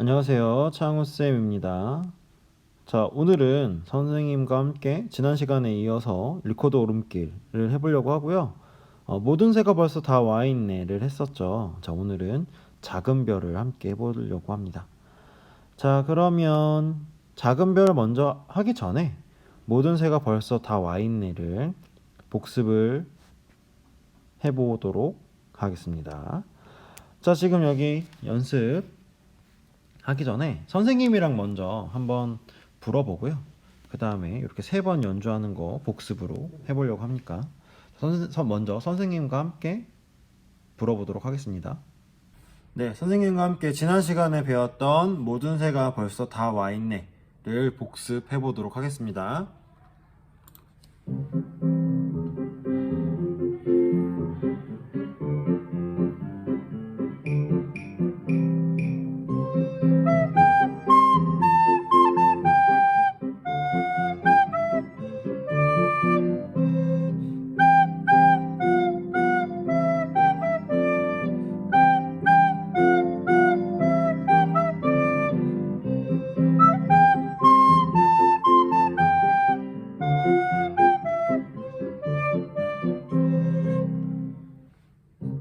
안녕하세요. 창우쌤입니다. 자, 오늘은 선생님과 함께 지난 시간에 이어서 리코더 오름길을 해보려고 하고요. 어, 모든 새가 벌써 다 와 있네를 했었죠. 자, 오늘은 작은 별을 함께 해보려고 합니다. 자, 그러면 작은 별 먼저 하기 전에 모든 새가 벌써 다 와 있네를 복습을 해보도록 하겠습니다. 자, 지금 여기 연습 하기 전에 선생님이랑 먼저 한번 불어보고요. 그 다음에 이렇게 세 번 연주하는 거 복습으로 해보려고 합니까? 선, 선- 먼저 선생님과 함께 불어보도록 하겠습니다. 네, 선생님과 함께 지난 시간에 배웠던 모든 새가 벌써 다 와 있네를 복습해 보도록 하겠습니다.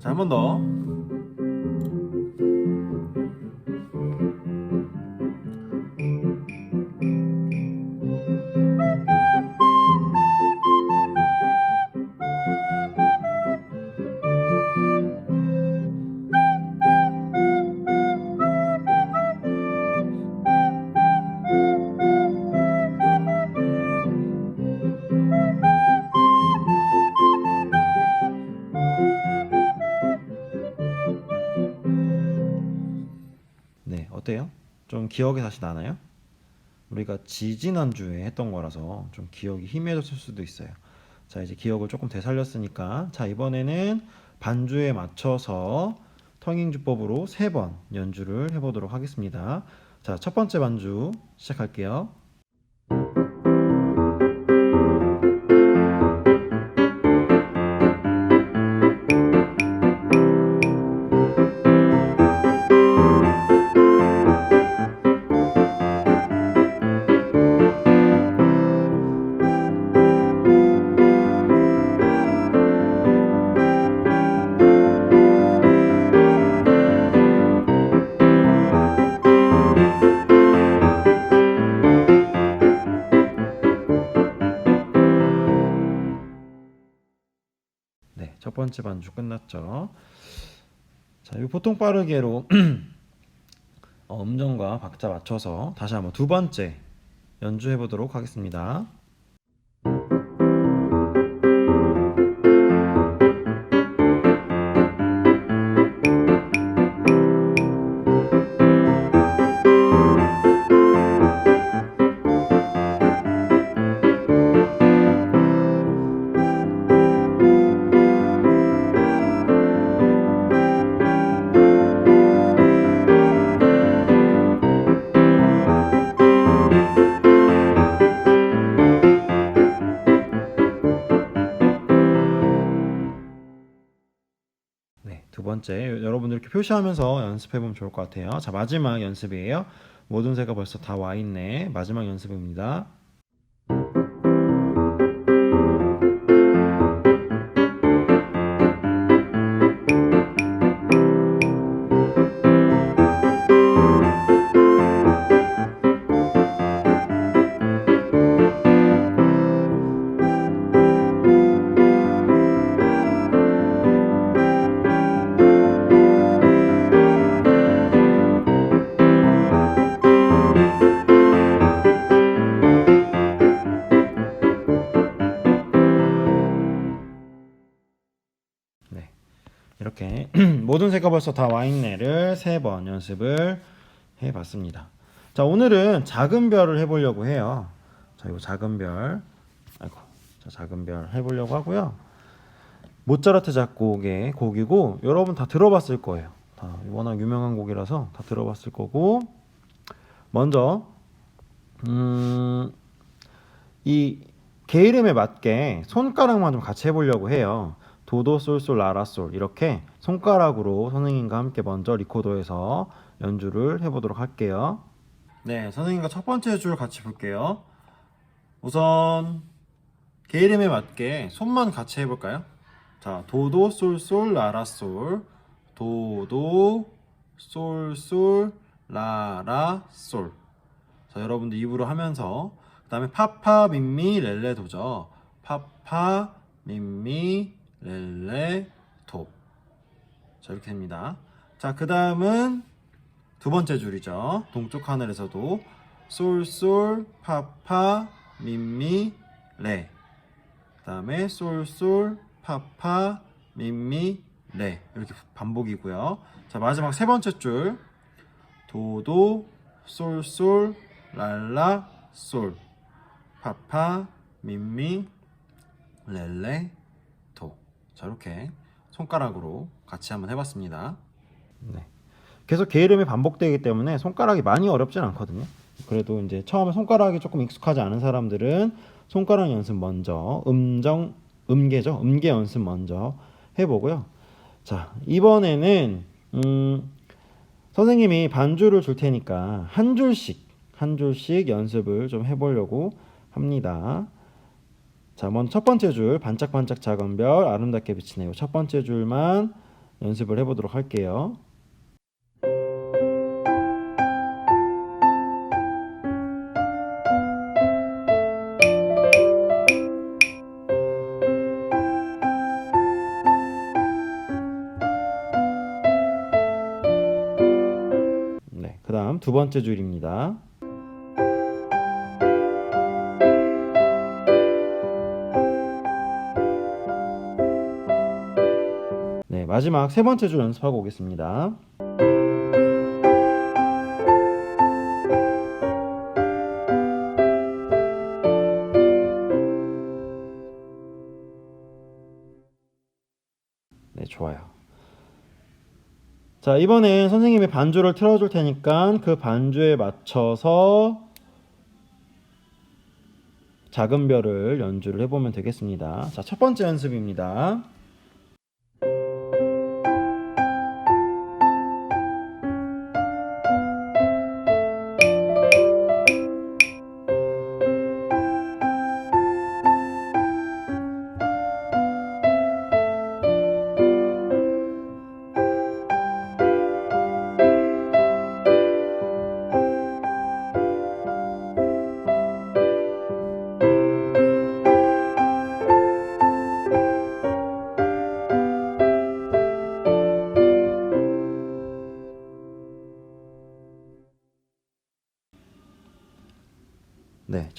자, 한 번 더. 다시 나나요? 우리가 지지난주에 했던 거라서 좀 기억이 희미해졌을 수도 있어요. 자, 이제 기억을 조금 되살렸으니까 자, 이번에는 반주에 맞춰서 텅잉 주법으로 세 번 연주를 해 보도록 하겠습니다. 자, 첫 번째 반주 시작할게요. 번째 반주 끝났죠. 자, 이 보통 빠르게로 어, 음정과 박자 맞춰서 다시 한번 두 번째 연주해 보도록 하겠습니다. 번째 여러분들 이렇게 표시하면서 연습해 보면 좋을 것 같아요. 자, 마지막 연습이에요. 모든 새가 벌써 다 와 있네. 마지막 연습입니다. 새가 벌써 다 와 있네를 세 번 연습을 해 봤습니다. 자, 오늘은 작은 별을 해 보려고 해요. 자, 이 작은 별. 아이고. 자, 작은 별 해 보려고 하고요. 모차르트 작곡의 곡이고 여러분 다 들어봤을 거예요. 다 워낙 유명한 곡이라서 다 들어봤을 거고 먼저 음, 이개 이름에 맞게 손가락만 좀 같이 해보려고 해요. 도도 솔솔 라라솔 이렇게 손가락으로 선생님과 함께 먼저 리코더에서 연주를 해보도록 할게요. 네, 선생님과 첫 번째 줄 같이 볼게요. 우선 개 이름에 맞게 손만 같이 해볼까요? 자, 도도 솔솔 라라 솔 도도 솔솔 라라 솔 자, 여러분들 입으로 하면서 그 다음에 파파 민미 렐레 도죠. 파파 민미 렐레 도. 자, 이렇게 됩니다. 자, 그 다음은 두 번째 줄이죠. 동쪽 하늘에서도 솔솔 파파 민미 레. 그 다음에 솔솔 파파 민미 레 이렇게 반복이고요. 자 마지막 세 번째 줄 도도 솔솔 랄라 솔 파파 민미 렐레 도. 자 이렇게 손가락으로 같이 한번 해봤습니다. 네. 계속 개 이름이 반복되기 때문에 손가락이 많이 어렵진 않거든요. 그래도 이제 처음에 손가락이 조금 익숙하지 않은 사람들은 손가락 연습 먼저 음정 음계죠. 음계 연습 먼저 해보고요. 자 이번에는 음, 선생님이 반주를 줄 테니까 한 줄씩 한 줄씩 연습을 좀 해보려고 합니다. 자 먼저 첫 번째 줄 반짝반짝 작은 별 아름답게 비치네요. 첫 번째 줄만 연습을 해보도록 할게요. 네, 그 다음 두 번째 줄입니다. 마지막 세 번째 줄 연습하고 오겠습니다. 네, 좋아요. 자, 이번엔 선생님이 반주를 틀어줄 테니까 그 반주에 맞춰서 작은 별을 연주를 해보면 되겠습니다. 자, 첫 번째 연습입니다.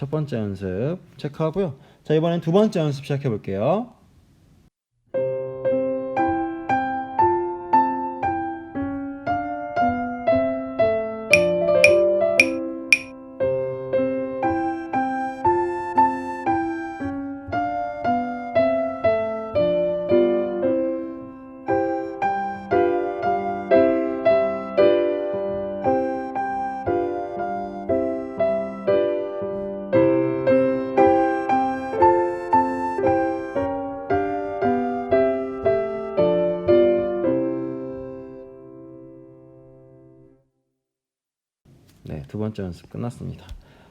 첫 번째 연습 체크하고요. 자, 이번엔 두 번째 연습 시작해 볼게요. 번째 연습 끝났습니다.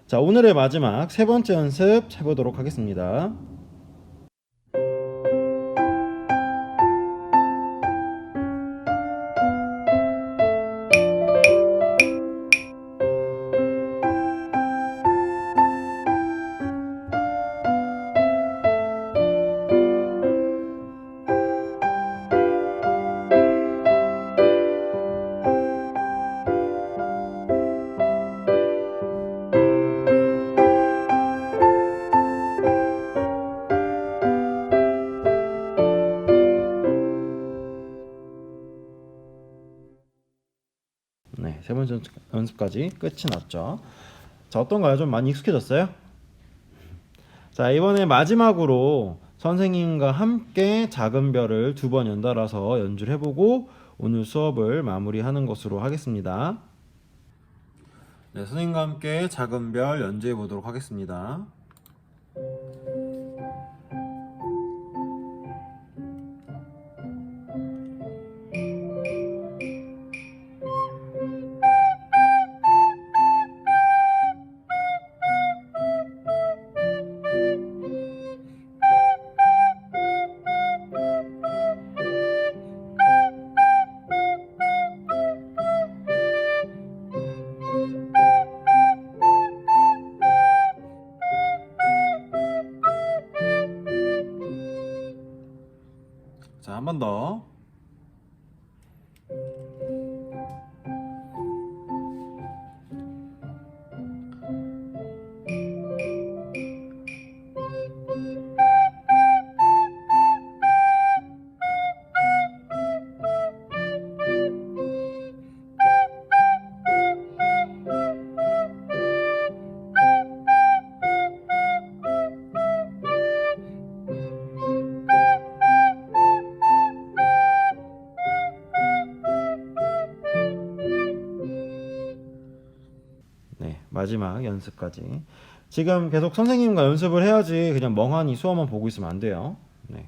자, 오늘의 마지막 세 번째 연습 해보도록 하겠습니다. 연습- 연습까지 끝이 났죠. 자, 어떤가요? 좀 많이 익숙해졌어요? 자, 이번에 마지막으로 선생님과 함께 작은 별을 두 번 연달아서 연주를 해보고 오늘 수업을 마무리하는 것으로 하겠습니다. 네, 선생님과 함께 작은 별 연주해 보도록 하겠습니다. 마지막 연습까지. 지금 계속 선생님과 연습을 해야지 그냥 멍하니 수업만 보고 있으면 안 돼요. 네.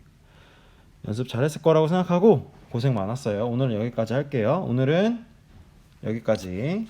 연습 잘했을 거라고 생각하고 고생 많았어요. 오늘은 여기까지 할게요. 오늘은 여기까지.